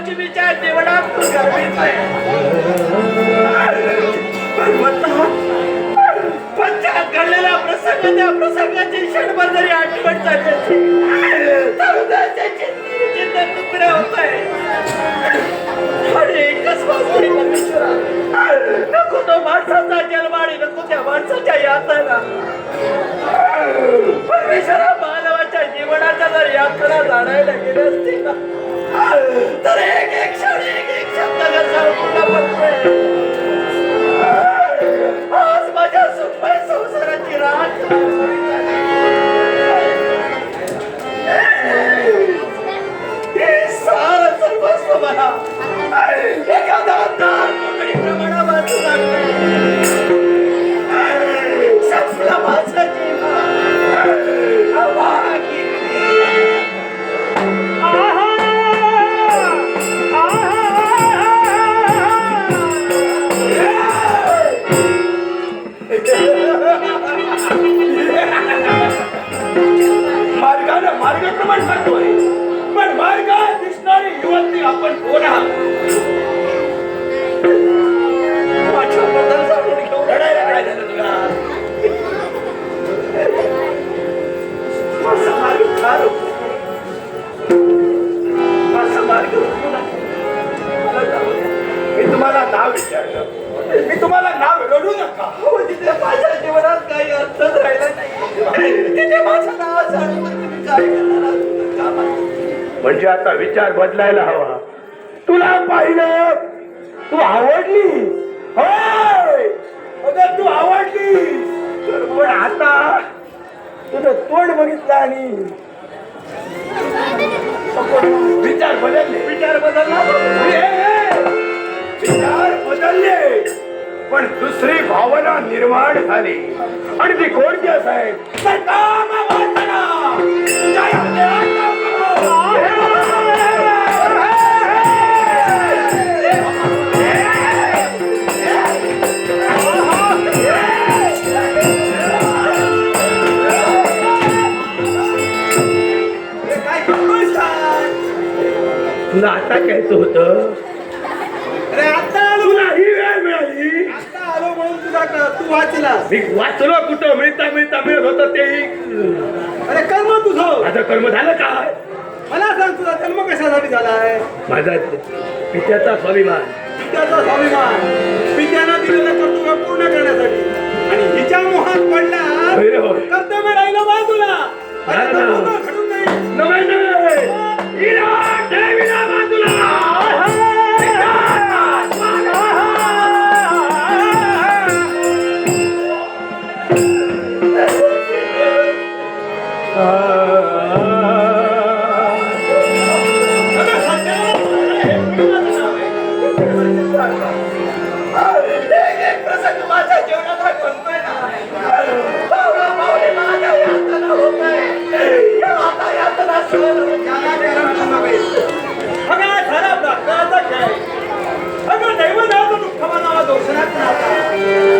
प्रसंग लक्ष्मीच्या देवळात तू गरजेचा आहे भगवंता प्रसंग त्या प्रसंगाची क्षणभर जरी आठवण झाली असती, होत आहे. आणि एकच वाचतोय नको तो माणसाचा जन्म आणि नको त्या माणसाच्या यातना. परमेश्वरा यात्रा जाणायला गेले असते ना? तर एक एक क्षण एक एक शब्द मार्गक्रमण करतोय. पण मार्गात दिसणारी युवती आपण कोण आहात. मी तुम्हाला नाव विचारलं. मी तुम्हाला नाव रडू नका. हो, तिथे माझ्या जीवनात काही अर्थच राहिला नाही. तिथे माझं नाव तुम्ही काय करणार? म्हणजे आता विचार बदलायला हवा. तुला पाहिलं? तू आवडली? होय! अगं तू आवडली! पण आता तुझं तोंड बघितलं आणि विचार बदलले. विचार बदलला? विचार बदलले. पण दुसरी भावना निर्माण झाली. आणि ती कोणती असाय तुला आता घ्यायचं होतं? अरे आता आलो तुला ही वेळ मिळाली. आता आलो म्हणून तुझा क- तू वाचला मी वाचलो कुठं? मिळता मिळता मिळत होतं ते अरे कर्म तुझं. माझं कर्म झालं काय मला सांग तुझा जन्म कशासाठी झालाय? माझा पित्याचा स्वाभिमान. पित्याचा स्वाभिमान. पित्यानं दिलेलं कर्तव्य पूर्ण करण्यासाठी. आणि हिच्या मोहात पडला. कर्तव्य राहिलं बाजूला. अरे नाही, प्रसंग माझ्या जीवनात हा घडतोय ना. पावला माझ्या यातना होत आहे. या आता यातना सहन अगं, अगं, दुःख मनावा दोषणात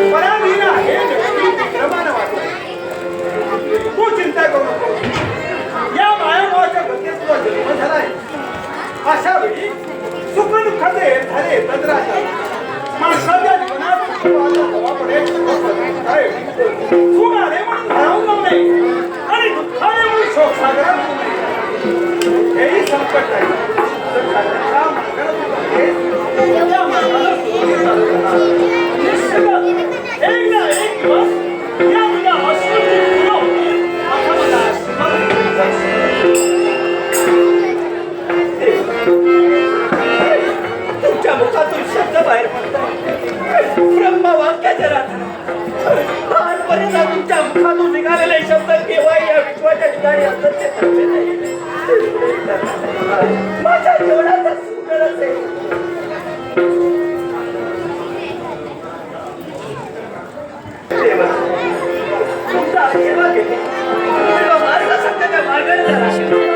आजपर्यंत तुमच्या मुखातून निघालेले शब्द केव्हा या विश्वाच्या ठिकाणी असतात ते खरे नाही. माझ्या जीवनाचा सुंदरच आहे देवा, तुमचा आशीर्वाद घेते. तुमचा मार्ग सत्याच्या मार्गाने